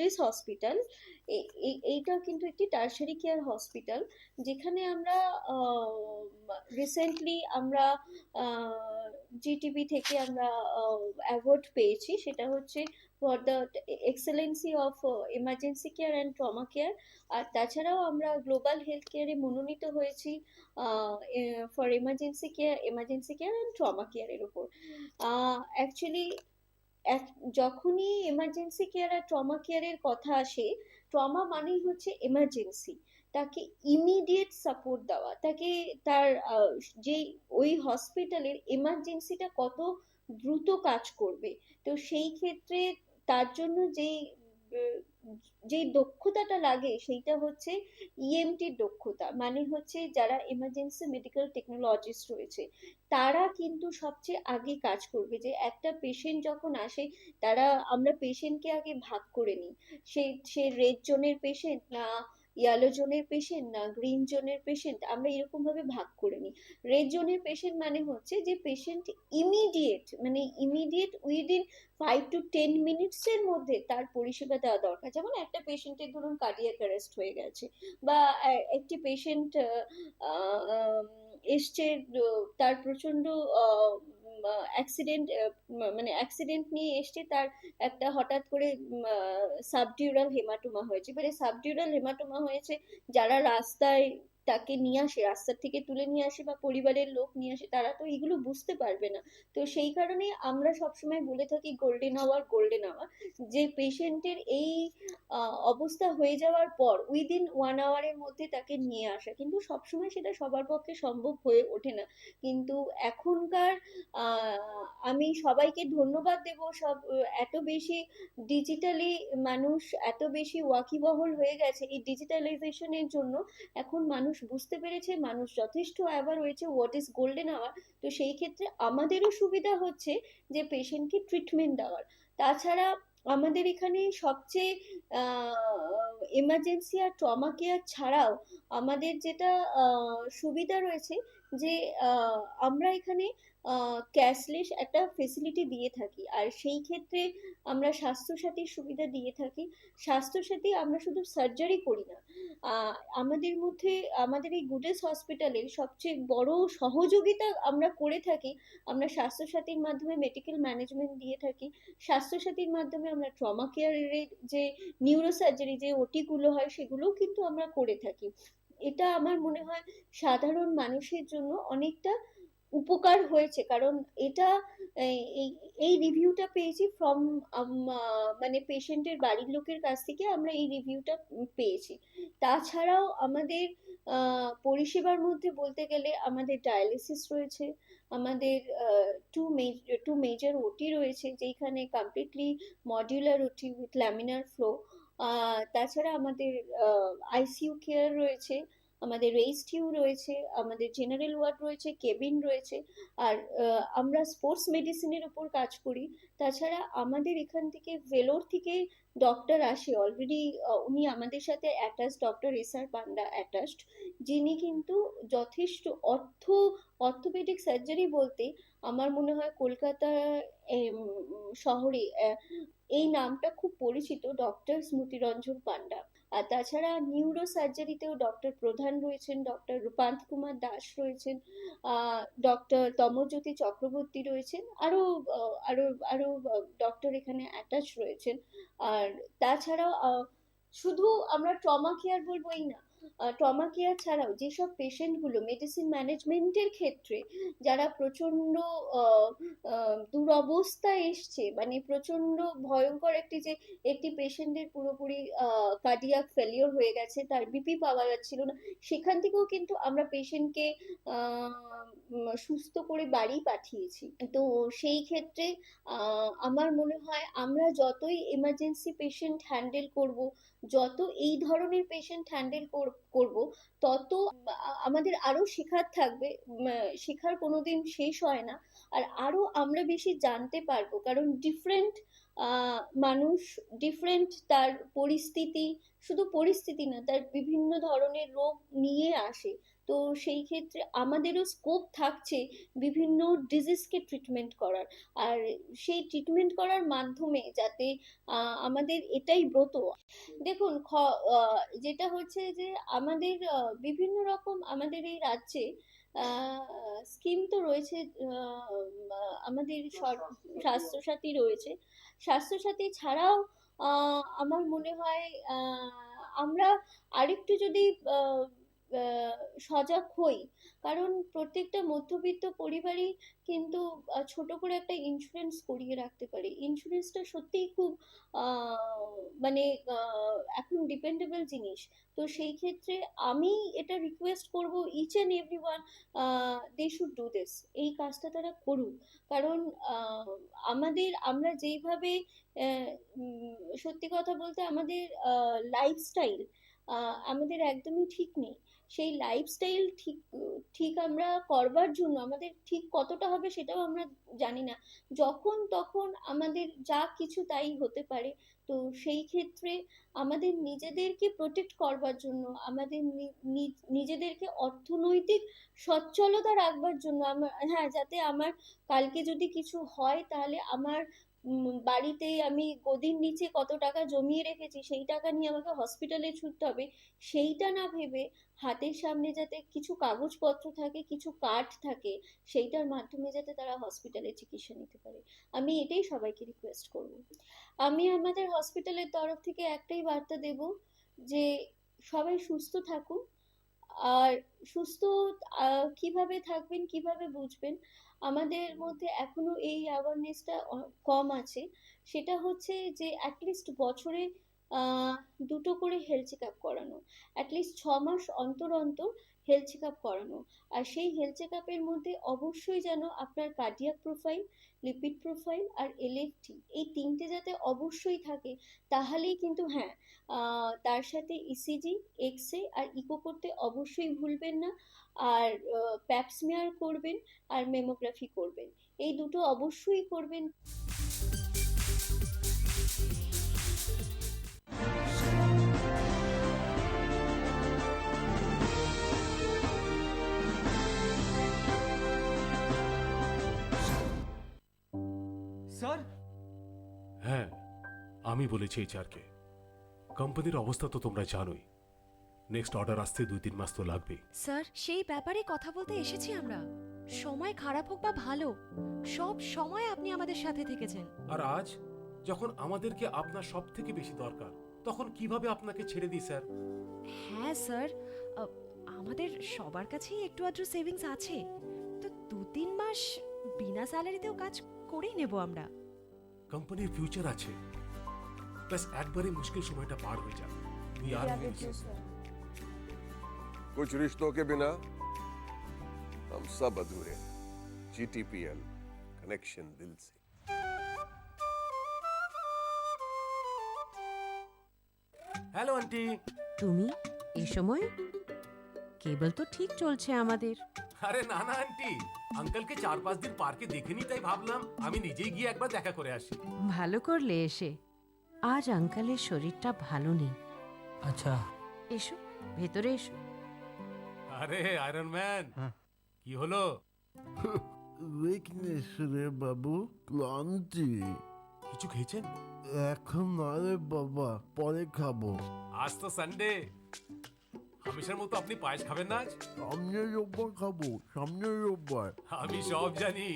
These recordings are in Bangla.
দিস হসপিটাল এইটা কিন্তু একটি টার্সারি কেয়ার হসপিটাল যেখানে আমরা রিসেন্টলি আমরা জিটিভি থেকে আমরা অ্যাওয়ার্ড পেয়েছি। সেটা হচ্ছে for the excellency of emergency care and trauma care আর তাছাড়াও আমরা গ্লোবাল হেলথ কেয়ারে মনোনীত হয়েছি for emergency care emergency care and trauma কেয়ারের উপর অ্যাকচুয়ালি যখনই এমার্জেন্সি কেয়ার আর ট্রমা কেয়ারের কথা আসে ট্রমা মানেই হচ্ছে এমার্জেন্সি তাকে ইমিডিয়েট সাপোর্ট দেওয়া। তাকে তার যে ওই হসপিটালের এমার্জেন্সিটা কত দ্রুত কাজ করবে। তো সেই ক্ষেত্রে তার জন্য যেই যেই দক্ষতাটা লাগে সেইটা হচ্ছে ইএমটির দক্ষতা। মানে হচ্ছে যারা এমার্জেন্সি মেডিকেল টেকনোলজিস্ট রয়েছে, তারা কিন্তু সবচেয়ে আগে কাজ করবে যে একটা পেশেন্ট যখন আসে, তারা আমরা পেশেন্টকে আগে ভাগ করে নিই। সে সে রেড জোনের পেশেন্ট না ইয়েলো জোনের পেশেন্ট না গ্রিন জোনের পেশেন্ট আমরা এরকম ভাবে ভাগ করে নিই। রেড জোনের পেশেন্ট মানে হচ্ছে যে পেশেন্ট ইমিডিয়েট মানে immediate within five to ten মিনিটসের মধ্যে তার পরিষেবা দেওয়া দরকার। যেমন একটা পেশেন্টের ধরুন কার্ডিয়াক অ্যারেস্ট হয়ে গেছে বা একটি পেশেন্ট এসছে, তার প্রচণ্ড অ্যাক্সিডেন্ট মানে অ্যাক্সিডেন্ট নিয়ে এসছে তার একটা হঠাৎ করে সাবডিউরাল হেমাটোমা হয়েছে। এবারে সাবডিউরাল হেমাটোমা হয়েছে যারা রাস্তায় তাকে নিয়ে আসে রাস্তা থেকে তুলে নিয়ে আসে বা পরিবারের লোক নিয়ে আসে, তারা তো এগুলো বুঝতে পারবে না। তো সেই কারণে আমরা সবসময় বলে থাকি গোল্ডেন আওয়ার গোল্ডেন আওয়ার যে পেশেন্টের এই অবস্থা হয়ে যাওয়ার পর উইদিন ওয়ান আওয়ারের মধ্যে তাকে নিয়ে আসা। কিন্তু সবসময় সেটা সবার পক্ষে সম্ভব হয়ে ওঠে না। কিন্তু এখনকার আমি সবাইকে ধন্যবাদ দেব সব, এত বেশি ডিজিটালি মানুষ এত বেশি ওয়াকিবহল হয়ে গেছে এই ডিজিটালাইজেশনের জন্য। এখন মানুষ বুঝতে পেরেছে, মানুষ যথেষ্ট অ্যাওয়ার হয়েছে হোয়াট ইজ গোল্ডেন আওয়ার তো সেই ক্ষেত্রে আমাদেরও সুবিধা হচ্ছে যে পেশেন্টকে ট্রিটমেন্ট দেওয়ার। তাছাড়া আমাদের এখানে সবচেয়ে এমার্জেন্সি আর ট্রমা কেয়ার ছাড়াও আমাদের যেটা সুবিধা রয়েছে যে আমরা এখানে ক্যাশলেস একটা ফেসিলিটি দিয়ে থাকি। আর সেই ক্ষেত্রে আমরা স্বাস্থ্যসাথীর সুবিধা দিয়ে থাকি। স্বাস্থ্যসাথী আমরা শুধু সার্জারি করি না। আমাদের মধ্যে, আমাদের এই গুডেস হসপিটালের সবচেয়ে বড় সহযোগিতা আমরা করে থাকি, আমরা স্বাস্থ্যসাথীর মাধ্যমে মেডিকেল ম্যানেজমেন্ট দিয়ে থাকি। স্বাস্থ্যসাথীর মাধ্যমে আমরা ট্রমা কেয়ারের যে নিউরো সার্জারি যে ওটিগুলো হয়, সেগুলোও কিন্তু আমরা করে থাকি। এটা আমার মনে হয় সাধারণ মানুষের জন্য অনেকটা উপকার হয়েছে। কারণ এটা, এই রিভিউটা পেয়েছি ফ্রম মানে পেশেন্টের বাড়ির লোকের কাছ থেকে আমরা এই রিভিউটা পেয়েছি। তাছাড়াও আমাদের পরিষেবার মধ্যে বলতে গেলে আমাদের ডায়ালিসিস রয়েছে, আমাদের টু টু মেজর ওটি রয়েছে যেখানে completely modular OT with laminar flow তাছাড়া আমাদের আইসিইউ কেয়ার রয়েছে, আমাদের রেইস্টিউ রয়েছে, আমাদের জেনারেল ওয়ার্ড রয়েছে কেবিন রয়েছে, আর আমরা স্পোর্টস মেডিসিনের উপর কাজ করি। তাছাড়া আমাদের এখান থেকে ভেলোর থেকে ডক্টর আসে অলরেডি উনি আমাদের সাথে attach doctor S R Panda attached যিনি কিন্তু যথেষ্ট অর্থ অর্থোপেডিক সার্জারি বলতে আমার মনে হয় কলকাতা শহরে এই নামটা খুব পরিচিত ডক্টর স্মৃতিরঞ্জন পান্ডা। আর তাছাড়া নিউরো সার্জারিতেও ডক্টর প্রধান রয়েছেন ডক্টর রূপান্ত কুমার দাস রয়েছেন ডক্টর তমজ্যোতি চক্রবর্তী রয়েছেন আরও আরও আরও ডক্টর এখানে অ্যাটাচ রয়েছেন। আর তাছাড়াও শুধু আমরা ট্রমা কেয়ার বলবোই না ট্রমা কেয়ার ছাড়াও যেসব পেশেন্টগুলো মেডিসিন ম্যানেজমেন্টের ক্ষেত্রে যারা প্রচণ্ড দুরবস্থায় এসছে মানে প্রচণ্ড ভয়ঙ্কর একটি যে, একটি পেশেন্টের পুরোপুরি কার্ডিয়াক ফেলিওর হয়ে গেছে, তার বিপি পাওয়া যাচ্ছিল না, সেখান থেকেও কিন্তু আমরা পেশেন্টকে সুস্থ করে বাড়ি পাঠিয়েছি। তো সেই ক্ষেত্রে আমার মনে হয় আমরা যতই এমার্জেন্সি পেশেন্ট হ্যান্ডেল করব, যত এই ধরনের পেশেন্ট হ্যান্ডেল করব তত আমাদের আরও শেখার থাকবে শেখার কোনোদিন শেষ হয় না। আর আরও আমরা বেশি জানতে পারব, কারণ ডিফারেন্ট মানুষ ডিফারেন্ট তার পরিস্থিতি, শুধু পরিস্থিতি না, তার বিভিন্ন ধরনের রোগ নিয়ে আসে। তো সেই ক্ষেত্রে আমাদেরও স্কোপ থাকছে বিভিন্ন ডিজিজকে ট্রিটমেন্ট করার। আর সেই ট্রিটমেন্ট করার মাধ্যমে যাতে আমাদের এটাই ব্রত। দেখুন, খ- যেটা হচ্ছে যে আমাদের বিভিন্ন রকম আমাদের এই রাজ্যে স্কিম তো রয়েছে আমাদের সর- স্বাস্থ্যসাথী রয়েছে। স্বাস্থ্যসাথী ছাড়াও আহ, আমার মনে হয় আহ, আমরা আরেকটু যদি আহ, সজাগ হই। কারণ প্রত্যেকটা মধ্যবিত্ত পরিবারই কিন্তু ছোট করে একটা ইন্স্যুরেন্স করিয়ে রাখতে পারে। ইন্স্যুরেন্সটা সত্যিই খুব মানে এখন ডিপেন্ডেবল জিনিস। তো সেই ক্ষেত্রে আমি এটা রিকোয়েস্ট করব each and every one they should do this এই কাজটা তারা করুক। কারণ আমাদের, আমরা যেইভাবে সত্যি কথা বলতে আমাদের লাইফস্টাইল আমাদের একদমই ঠিক নেই। সেই লাইফস্টাইল ঠিক ঠিক আমরা করবার জন্য আমাদের ঠিক কতটা হবে সেটাও আমরা জানি না। যখন তখন আমাদের যা কিছু তাই হতে পারে। তো সেই ক্ষেত্রে আমাদের নিজেদেরকে প্রোটেক্ট করবার জন্য, আমাদের নিজেদেরকে অর্থনৈতিক সচ্ছলতা রাখবার জন্য আমার হ্যাঁ যাতে আমার কালকে যদি কিছু হয় তাহলে আমার বাড়িতে আমি গদির নিচে কত টাকা জমিয়ে রেখেছি, সেই টাকা নিয়ে আমাকে হসপিটালে ছুটতে হবে, সেইটা না ভেবে হাতের সামনে যাতে কিছু কাগজপত্র থাকে, কিছু কার্ড থাকে, সেইটার মাধ্যমে যাতে তারা হসপিটালে চিকিৎসা নিতে পারে। আমি এটাই সবাইকে রিকোয়েস্ট করব। আমি আমাদের হসপিটালের তরফ থেকে একটাই বার্তা দেব যে, সবাই সুস্থ থাকুন আর সুস্থ কীভাবে থাকবেন, কীভাবে বুঝবেন, আমাদের মধ্যে এখনও এই অ্যাওয়ারনেসটা কম আছে। সেটা হচ্ছে যে অ্যাটলিস্ট বছরে দুটো করে হেলথ চেক আপ করানো অ্যাটলিস্ট ছ মাস অন্তর অন্তর হেলথ চেক আপ করানো। আর সেই হেলথ চেক আপের মধ্যে অবশ্যই যেন আপনার কার্ডিয়াক প্রোফাইল লিপিড প্রোফাইল আর এলএফটি এই তিনটে যাতে অবশ্যই থাকে, তাহলেই কিন্তু হ্যাঁ তার সাথে ইসিজি এক্স রে আর ইকো করতে অবশ্যই ভুলবেন না। আর প্যাপসমিয়ার করবেন আর মেমোগ্রাফি করবেন। এই দুটো অবশ্যই করবেন। স্যার? হ্যাঁ আমি বলেছি এইচআরকে। কোম্পানির অবস্থা তো তোমরা জানোই। নেক্সট অর্ডার আসতে দুই তিন মাস তো লাগবেই স্যার সেই ব্যাপারে কথা বলতে এসেছি আমরা। সময় খারাপ হোক বা ভালো সব সময় আপনি আমাদের সাথে থেকেছেন। আর আজ যখন আমাদেরকে আপনার সব থেকে বেশি দরকার তখন কীভাবে আপনাকে ছেড়ে দিই স্যার? হ্যাঁ স্যার আমাদের সবার কাছেই একটু আধটু সেভিংস আছে। তো দু তিন মাস বিনা স্যালারিতেও কাজ করেই নেব আমরা কোম্পানির ফিউচার আছে ব্যাস একবারে মুশকিল সময়টা পার হয়ে যাবে উই আর कुछ रिश्तों के बिना हम सब अधूरे जीटीपीएल कनेक्शन दिल से হ্যালো আন্টি তুমি এ সময় কেবল তো ঠিক চলছে আমাদের আরে না না আন্টি আঙ্কেলকে চার পাঁচ দিন পার্কে দেখেনি তাই ভাবলাম আমি নিজেই গিয়ে একবার দেখা করে আসি। ভালো করলে এসে। আজ আঙ্কালের শরীরটা ভালো নেই। আচ্ছা। এসো ভেতরে এসো। আরে আয়রন ম্যান কি হলো? উইকনেস রে বাবু ক্লান্তি। কিছু খেয়েছেন? এখন না রে বাবা পরে খাব। আজ তো সানডে হামেশার মতো আপনি পায়েস খাবেন না আজ সামনের রোববার খাবো সামনের রোববার আমি সব জানি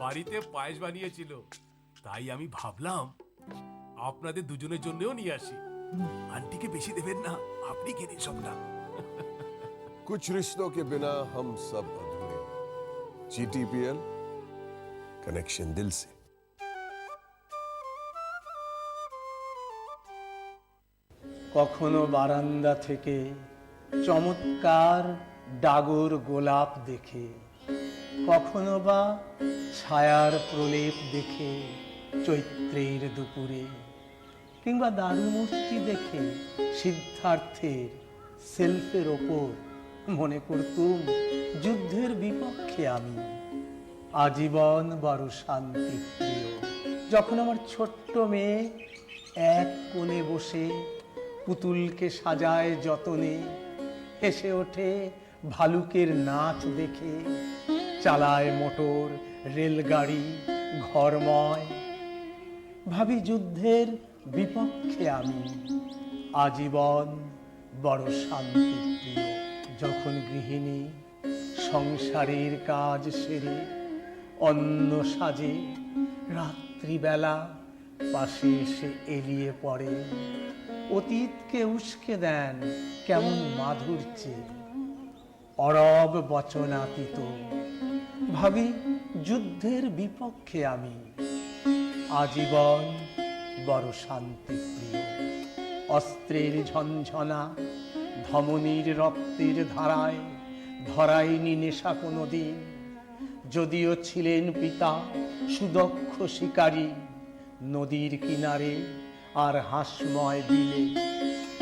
বাড়িতে পায়েস বানিয়েছিল তাই আমি ভাবলাম আপনাদের দুজনের জন্যও নিয়ে আসি আন্টিকে বেশি দেবেন না আপনি খেয়ে নিন সবটা कुछ रिश्तों के बिना हम सब अधूरे जीटीपीएल कनेक्शन दिल से কখনো বারান্দা থেকে চমৎকার ডাগর গোলাপ দেখে, কখনো বা ছায়ার প্রলেপ দেখে চৈত্রের দুপুরে, কিংবা দারুমূর্তি দেখে সিদ্ধার্থের সেলফের ওপর মনে করতুম যুদ্ধের বিপক্ষে আমি আজীবন বড় শান্তি প্রিয় যখন আমার ছোট্ট মেয়ে এক কোণে বসে পুতুলকে সাজায় যতনে হেসে ওঠে, ভালুকের নাচ দেখে। চালায় মোটর, রেলগাড়ি, ঘরময়। ভাবি যুদ্ধের বিপক্ষে আমি। আজীবন বড় শান্তি যখন গৃহিণী, সংসারের কাজ সেরে, অন্ন সাজে, রাত্রিবেলা পাশে এসে এলিয়ে পড়ে। অতীতকে উস্কে দেন কেমন মাধুর্যে। অরব বচনাতীত, ভাবি যুদ্ধের বিপক্ষে আমি। আজীবন বড় শান্তিপ্রিয়। অস্ত্রের ঝনঝনা, ধমনীর রক্তের ধারায় ধরাইনি নেশা কোনো দিন যদিও ছিলেন পিতা সুদক্ষ শিকারী, নদীর কিনারে আর হাসময় দিলে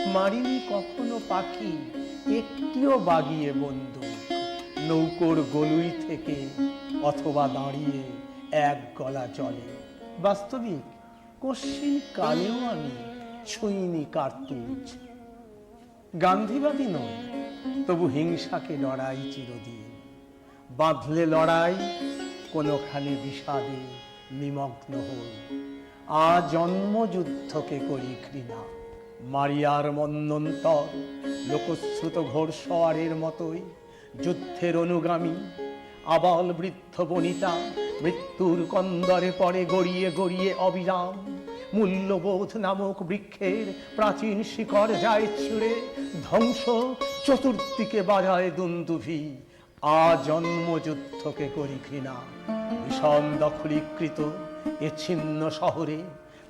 মারিনি কখনো পাখি, একটিও বাগিয়ে বন্ধু। নৌকোর গলুই থেকে অথবা দাঁড়িয়ে এক গলা জলে বাস্তবিক, কশ্চিন কালেও আমি ছুঁইনি কার্তুজ। গান্ধীবাদী নয়, তবু হিংসাকে লড়াই চিরদিন। বাঁধলে লড়াই, কোনোখানে বিষাদে নিমগ্ন হই। আ জন্মযুদ্ধকে করি ঘৃণা। মারিয়ার মন্নন্তর, লোকশ্রুত ঘোড়সওয়ারের মতোই, যুদ্ধের অনুগামী, আবাল বৃদ্ধ বনিতা, মৃত্যুর কন্দরে পরে গড়িয়ে গড়িয়ে অবিরাম, মূল্যবোধ নামক বৃক্ষের প্রাচীন শিকড় যায় ছিঁড়ে, ধ্বংস চতুর্দিকে বাজায় দুন্দুভি। আ জন্মযুদ্ধকে করি ঘৃণা। ভীষণ দখলীকৃত এ ছিন্ন শহরে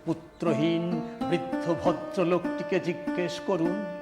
পুত্রহীন বৃদ্ধ ভদ্রলোকটিকে জিজ্ঞেস করুন।